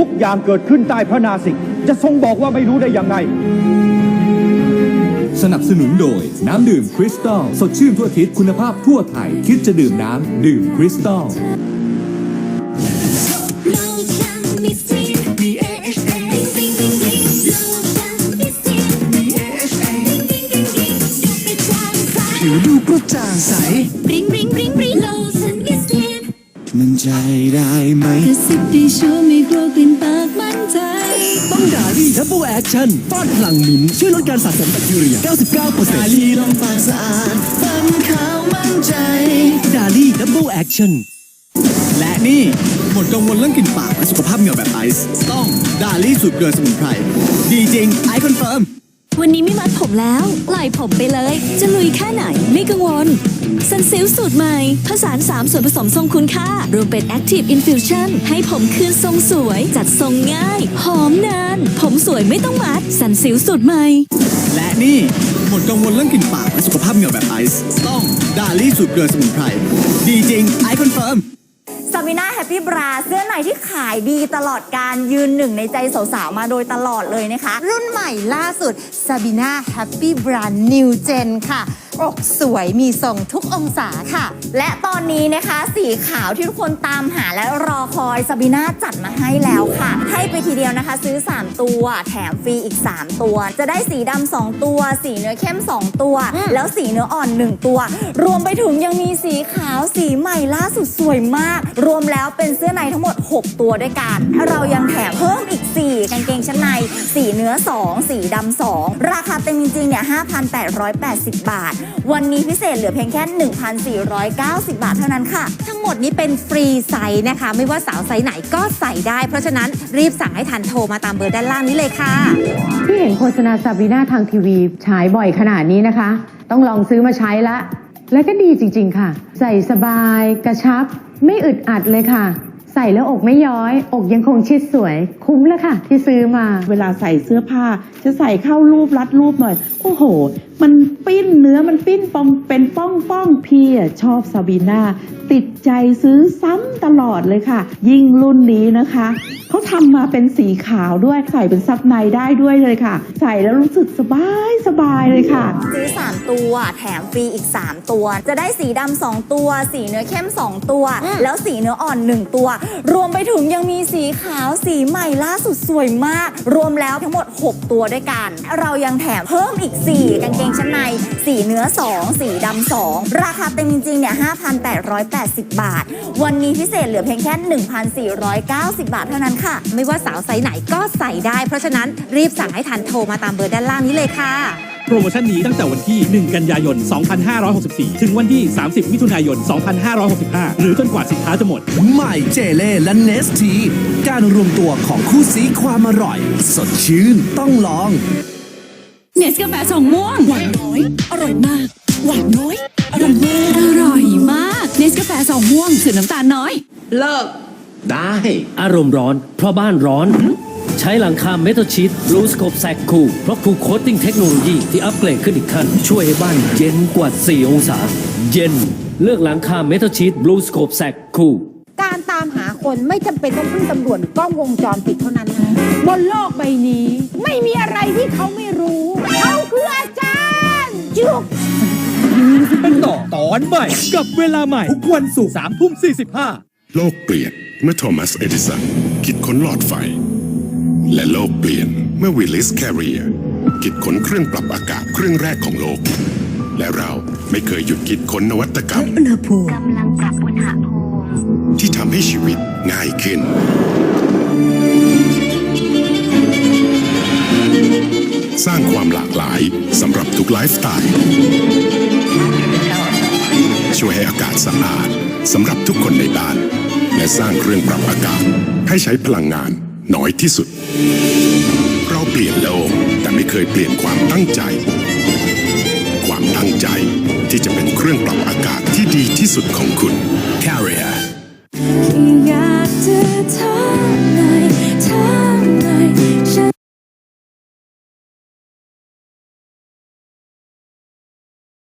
ทุกอย่างเกิดขึ้นใต้พระนาสิก จะทรงบอกว่าไม่รู้ได้ยังไงสนับสนุนโดย น้ำดื่มคริสตัล สดชื่นทั่วอาทิศคุณภาพทั่วไทย คิดจะดื่มน้ำ ดื่มคริสตัลโลชั่นมิสทีน B A H A ติ๊งติ๊งติ๊งติ๊งโลชั่นมิสทีน B A H A ติ๊งติ๊งติ๊งติ๊งดูกระจ่างใสผิวดูกระจ่างใส บริงบริงบริง มันใจได้ไหมกระซิบได้ชัวร์ไม่กลัวกลิ่นปากมั่นใจ ต้องดาลี่ดับเบิลแอคชั่นฟาดพลังหนุนช่วยลดการสะสมแบคทีเรีย 99%ดาลี่ลองปากสะอาดฟันขาวมั่นใจ ดาลี่ดับเบิลแอคชั่นและนี่หมดกังวลเรื่องกลิ่นปากและสุขภาพเหงื่อแบบไอซ์ต้องดาลี่สูตรเกลือสมุนไพรดีจริงไอคอนเฟิร์ม วันนี้ไม่มัดผมแล้วปล่อยผมไปเลย จะลุยแค่ไหนไม่กังวลซันซิลสูตรใหม่ ผสาน3ส่วนผสมทรงคุณค่า รวมเป็น Active Infusion ให้ผมคืนทรงสวย จัดทรงง่าย หอมนาน ผมสวยไม่ต้องมัดซันซิลสูตรใหม่ และนี่ หมดกังวลเรื่องกลิ่นปากและสุขภาพเหงื่อแบบไอซ์ต้องดาลี่สูตรเกลือสมุนไพรดีจริงไอคอนเฟิร์มาบิน่าแฮปปี้บราเสื้อในที่ขายดีตลอดการยืนหนึ่งในใจสาวๆ มาโดยตลอดเลยนะคะ รุ่นใหม่ล่าสุดซาบิน่าแฮปปี้บรานิวเจนค่ะ อกสวยมีทรงทุกองศาค่ะ และตอนนี้นะคะสีขาวที่ทุกคนตามหาและรอคอยซาบิน่าจัดมาให้แล้วค่ะ ให้ไปทีเดียวนะคะ ซื้อ 3 ตัว แถมฟรีอีก 3 ตัว จะได้สีดำ2ตัว สีเนื้อเข้ม 2 ตัว แล้วสีเนื้ออ่อน 1 ตัว รวมไปถึงยังมีสีขาวสีใหม่ล่าสุดสวยมาก รวมแล้วเป็นเสื้อในทั้งหมด 6 ตัวด้วยกัน เรายังแถมเพิ่มอีก 4 กางเกงชั้นใน สีเนื้อ 2 สีดำ2 ราคาเต็มจริงๆเนี่ย5,880 บาทวันนี้พิเศษเหลือเพียงแค่ 1,490 บาทเท่านั้นค่ะ ทั้งหมดนี้เป็นฟรีไซส์นะคะ ไม่ว่าสาวไซส์ไหนก็ใส่ได้ เพราะฉะนั้นรีบสั่งให้ทันโทรมาตามเบอร์ด้านล่างนี้เลยค่ะ ที่เห็นโฆษณาซาบีนาทางทีวีฉายบ่อยขนาดนี้นะคะ ต้องลองซื้อมาใช้ละ และก็ดีจริง ๆ ค่ะ ใส่สบายกระชับ ไม่อึดอัดเลยค่ะ ใส่แล้วอกไม่ย้อย อกยังคงชิดสวย คุ้มแล้วค่ะ ที่ซื้อมา เวลาใส่เสื้อผ้า จะใส่เข้ารูปรัดรูปหน่อย โอ้โห มันปิ้นเนื้อมันปิ้นปองเป็นป้องป้องพี่ชอบซาบีนาติดใจซื้อซ้ำตลอดเลยค่ะ ยิ่งรุ่นนี้นะคะเขาทำมาเป็นสีขาวด้วยใส่เป็นซับในได้ด้วยเลยค่ะ ใส่แล้วรู้สึกสบายสบาย เลยค่ะ ซื้อ 3 ตัว แถมฟรีอีก 3 ตัว จะได้สีดำ2ตัว สีเนื้อเข้ม 2 ตัว แล้วสีเนื้ออ่อน 1 ตัว รวมไปถึงยังมีสีขาวสีใหม่ล่าสุดสวยมาก รวมแล้วทั้งหมด 6 ตัวด้วยกัน เรายังแถมเพิ่มอีก 4 กางเกงชั้นใน สีเนื้อ 2 สีดำ2ราคาเต็มจริงๆเนี่ย5,880 บาท วันนี้พิเศษเหลือเพียงแค่ 1,490 บาทเท่านั้นค่ะ ไม่ว่าสาวไซส์ไหนก็ใส่ได้ เพราะฉะนั้นรีบสั่งให้ทันโทรมาตามเบอร์ด้านล่างนี้เลยค่ะ โปรโมชั่นนี้ตั้งแต่วันที่ 1 กันยายน 2564 ถึงวันที่ 30 มิถุนายน 2565 หรือจนกว่าสินค้าจะหมด ใหม่เจเล่และเนสที การรวมตัวของคู่ซีความอร่อย สดชื่นต้องลอง เนสกาแฟสองม่วงหวานน้อย อร่อยมาก หวานน้อย อร่อยมากอร่อยมากเนสกาแฟสองม่วงสื่อน้ำตาลน้อย เลิก ได้ อารมณ์ร้อน เพราะบ้านร้อน ใช้หลังคาเมทัลชีตรูสโคปแซกคูลเพราะคูลโคตติ้งเทคโนโลยีที่อัปเกรดขึ้นอีกขั้น ช่วยให้บ้านเย็นกว่า 4 องศา เย็น เลือกหลังคาเมทัลชีตบลูสโคปแซกคูลการตามหาคนไม่จำเป็นต้องพึ่งตำรวจหรือกล้องวงจรปิดเท่านั้นนะบนโลกใบนี้ ไม่มีอะไรที่เขาไม่รู้เขาคืออาจารย์จุก เป็นต่อตอนใหม่ กับเวลาใหม่ ทุกวันศุกร์3ทุ่ม45โลกเปลี่ยนเมื่อโทมัสเอดิสันคิดค้นหลอดไฟ และโลกเปลี่ยนเมื่อวิลลิสแคริเอร์คิดค้นเครื่องปรับอากาศเครื่องแรกของโลก และเราไม่เคยหยุดคิดค้นนวัตกรรมกำลังปรับอุณหภูมิที่ทำให้ชีวิตง่ายขึ้น สร้างความหลากหลายสำหรับทุกไลฟ์สไตล์ช่วยให้อากาศสะอาดสำหรับทุกคนในบ้าน และสร้างเครื่องปรับอากาศให้ใช้พลังงาน น้อยที่สุด เราเปลี่ยนโลกแต่ไม่เคยเปลี่ยนความตั้งใจ ความตั้งใจที่จะเป็นเครื่องปรับอากาศที่ดีที่สุดของคุณ Carrier อยากจะ